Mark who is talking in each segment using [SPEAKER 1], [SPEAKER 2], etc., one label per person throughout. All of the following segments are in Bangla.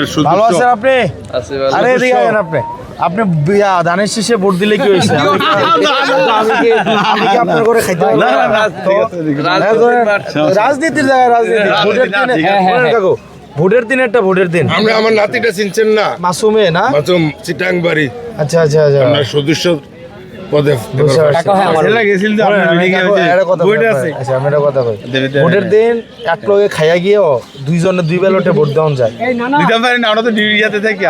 [SPEAKER 1] আমাদের
[SPEAKER 2] ভালো আছেন আপনি? আরে এদিকে আছেন আপনি। আপনি বিয়া ধানের শেষে ভোট দিলে কি হয়েছে? আমি কি- আমি কি আমি কি আপনার করে খাইতে
[SPEAKER 1] না, না, না, ঠিক আছে, ঠিক আছে।
[SPEAKER 2] হ্যাঁ, ধরেন, রাজনীতির জায়গায় রাজনীতি। ভোটের
[SPEAKER 1] না,
[SPEAKER 2] দিনে হ্যাঁ, হ্যাঁ, ভোটের দিন একটা ভোটের দিন।
[SPEAKER 3] আমরা আমার নাতিটা চিনছেন না।
[SPEAKER 2] মাসুমে না?
[SPEAKER 3] মাসুম চিটাং বাড়ি
[SPEAKER 2] আচ্ছা আচ্ছা আচ্ছা।
[SPEAKER 3] আপনার সদস্য
[SPEAKER 2] ভোটের দিন এক লগে খাইয়া গিয়েও দুইজনে দুই ব্যালটে ভোট দেওয়া যায়।
[SPEAKER 1] দিতে পারি না আমরা তো ডিউটিতে থাকি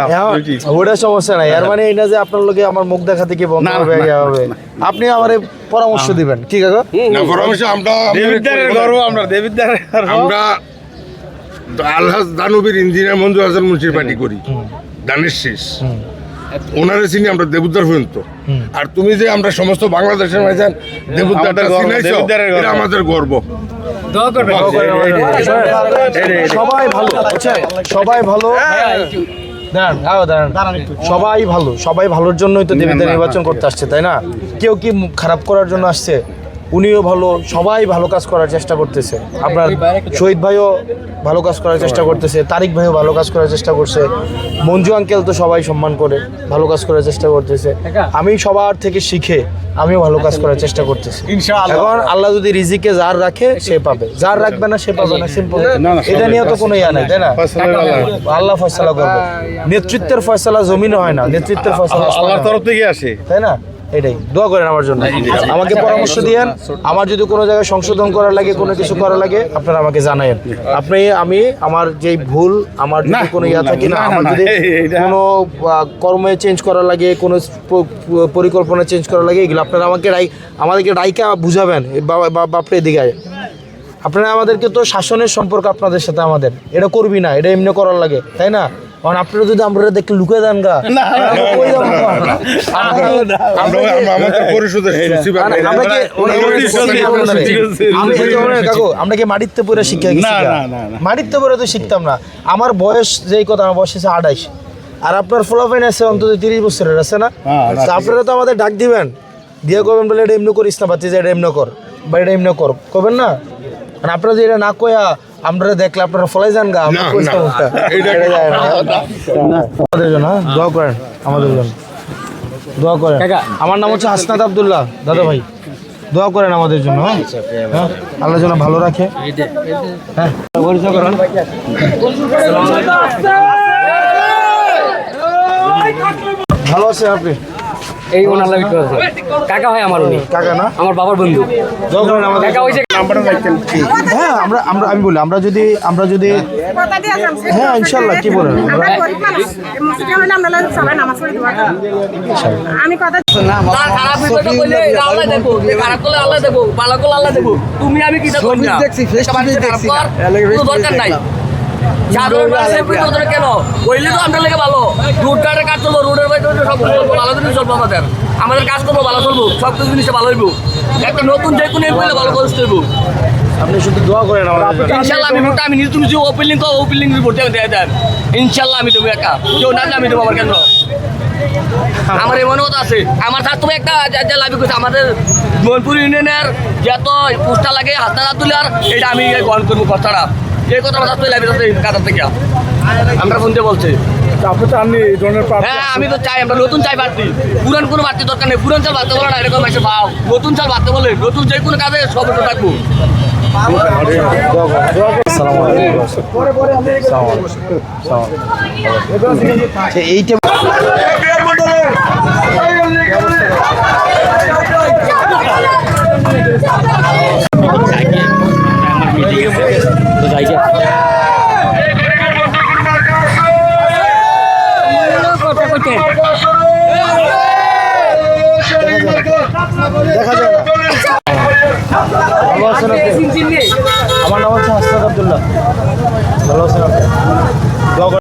[SPEAKER 2] ওটা সমস্যা নাই। এর মানে এটা যে আপনার আমার মুখ দেখাতে কি বন্ধ হবে? হবে আপনি আমার পরামর্শ দিবেন। কি কাকা?
[SPEAKER 3] পরামর্শ আমরা
[SPEAKER 1] দেবিদ্দারের গর্ব আমরা দেবিদ্দারের
[SPEAKER 3] আমরা আলহাজ দানবীর ইঞ্জিনিয়ার মঞ্জু হাসান মুন্সির পার্টি করি। দানের শেষ। ওনারে চিনি আমরা দেবুদ্দার পর্যন্ত। আর তুমি যে আমরা সমস্ত বাংলাদেশের মাঝে দেবুদ্দারটা
[SPEAKER 1] আমাদের গর্ব,
[SPEAKER 3] চিনাইছো? এটা আমাদের গর্ব।
[SPEAKER 2] সবাই ভালো? সবাই ভালো। দাঁড়ান দাঁড়ান। সবাই ভালো সবাই ভালোর জন্যই তো দেবীদের নির্বাচন করতে আসছে তাই না? কেউ কি মুখ খারাপ করার জন্য আসছে? উনিও ভালো সবাই ভালো কাজ করার চেষ্টা করতেছে। আপনার শহীদ ভাইও ভালো কাজ করার চেষ্টা করতেছে তারিক ভাইও ভালো কাজ করার চেষ্টা করছে মঞ্জু আঙ্কেল তো সবাই সম্মান করে ভালো কাজ করার চেষ্টা করতেছে। আমি সবার থেকে শিখে আমিও ভালো কাজ করার চেষ্টা করতেছি। এখন আল্লাহ যদি রিজিকে যার রাখে সে পাবে। যার রাখবে না সে পাবে না সিম্পল এটা নিয়ে তো কোনো ইয়া নাই তাই না?
[SPEAKER 1] আল্লাহ।
[SPEAKER 2] ফয়সালা করবে। নেতৃত্বের ফয়সালা জমিনে হয় না নেতৃত্বের ফয়সালা
[SPEAKER 1] আল্লাহর তরফ থেকে আসে।
[SPEAKER 2] তাই না? এটাই দোয়া করেন আমার জন্য। আমাকে পরামর্শ দিয়েন আমার যদি কোনো জায়গায় সংশোধন করার লাগে কোনো কিছু করার লাগে আপনারা আমাকে জানায়েন। আপনি আমি আমার যেই ভুল আমার যদি কোনো ইয়া থাকে না আমার যদি কোনো কর্মে চেঞ্জ করার লাগে কোনো পরিকল্পনা চেঞ্জ করার লাগে এগুলো আপনারা আমাকে রাই আমাদেরকে রাইকা বুঝাবেন বাপরে এদিকে আপনারা আমাদেরকে তো শাসনের সম্পর্ক আপনাদের সাথে আমাদের। এটা করবি না এটা এমনি করার লাগে তাই না? কারণ আপনারা যদি আমরা দেখে লুকে দেন গা আমরা কি- মাটিতে পড়ে শিক্ষা। মাটিতে পড়ে তো শিখতাম না। আমার বয়স যেই কথা আমার বয়স হচ্ছে আঠাইশ। আর আপনার ফলাফাইন আছে অন্তত তিরিশ বছরের আছে না?
[SPEAKER 1] হ্যাঁ,
[SPEAKER 2] আপনারা তো আমাদের ডাক দিবেন। দিয়ে করবেন বলে এটা এমনি করিস না বাচ্চা যে এটা এমনি কর বা এটা এমনি কর। করবেন না? আর আপনারা যে এটা না কয়া আমরা দেখলে আপনারা ফলাই যান গা আমরা। আমাদের জন্য হ্যাঁ? দোয়া করেন আমাদের জন্য। দোয়া করেন। আমার নাম হচ্ছে হাসনাত আব্দুল্লাহ দাদা ভাই। দোয়া করেন আমাদের জন্য হ্যাঁ? হ্যাঁ? আল্লাহ যেন ভালো রাখে। হ্যাঁ? পরিচয় করেন ভালো আছেন আপনি?
[SPEAKER 4] এই ওনার লাগে। কাকা হয় আমার উনি।
[SPEAKER 2] কাকা না?
[SPEAKER 4] আমার বাবার বন্ধু।
[SPEAKER 2] দোয়া করেন আমাদের
[SPEAKER 4] কাকা
[SPEAKER 2] হ্যাঁ আমরা আমরা আমি বলি আমরা যদি আমরা যদি
[SPEAKER 5] যাচ্ছি।
[SPEAKER 2] হ্যাঁ, ইনশাল্লাহ, কি বলেন?
[SPEAKER 5] আমি কথা
[SPEAKER 4] যে তুমি আমি কি দেখো না সবার সাথে খারাপ কর, কোনো দরকার নাই। সাধারণ মানুষের বিপদে কেন? কইলে তো আমরা লেগে ভালো। রুট কাজ চলবো রোডের বাইরে সব ভালো জিনিস চলবো আমাদের। আমাদের কাজ করব ভালো চলবো সব কিছু জিনিসে ভালো হইব। একটা নতুন যে কোনো ভালো করে চলবো
[SPEAKER 2] আপনি শুধু দোয়া করেন আমাদের
[SPEAKER 4] ইনশাল্লাহ আমি ভোটটা আমি নিজে তুমি যে ওপেনিং কো ওপেনিং ভোট দেয় দেন। ইনশাল্লাহ আমি দেবো একা। কেউ না আমি দেবো আমার কেন্দ্র আমার এমন কথা আছে। আমার তুমি একটা লাভি করছে আমাদের মনপুর ইউনিয়নের যত পোস্টার লাগে হাতে হাত তুলে আর এটা আমি গ্রহণ করব কষ্টাটা এই কথা আমার সাথে লাভি কাতার থেকে। আমরা ফোনতে বলছে।
[SPEAKER 1] আপনি তো আপনি এই ধরনের
[SPEAKER 4] হ্যাঁ আমি তো চাই আমরা নতুন চাই বাড়তি। পুরান কোনো বাড়তি দরকার নেই। পুরান চাল বাড়তে বলে না এরকম এসে ভাও নতুন চাল বাড়তে বলে নতুন যে কোনো কাজে সব থাকব।
[SPEAKER 2] আচ্ছা, এইটা দেখা যায় না ভালো আছেন আপনি আমার নাম হচ্ছে হাসনাত আবদুল্লাহ। ভালো আছেন আপনি।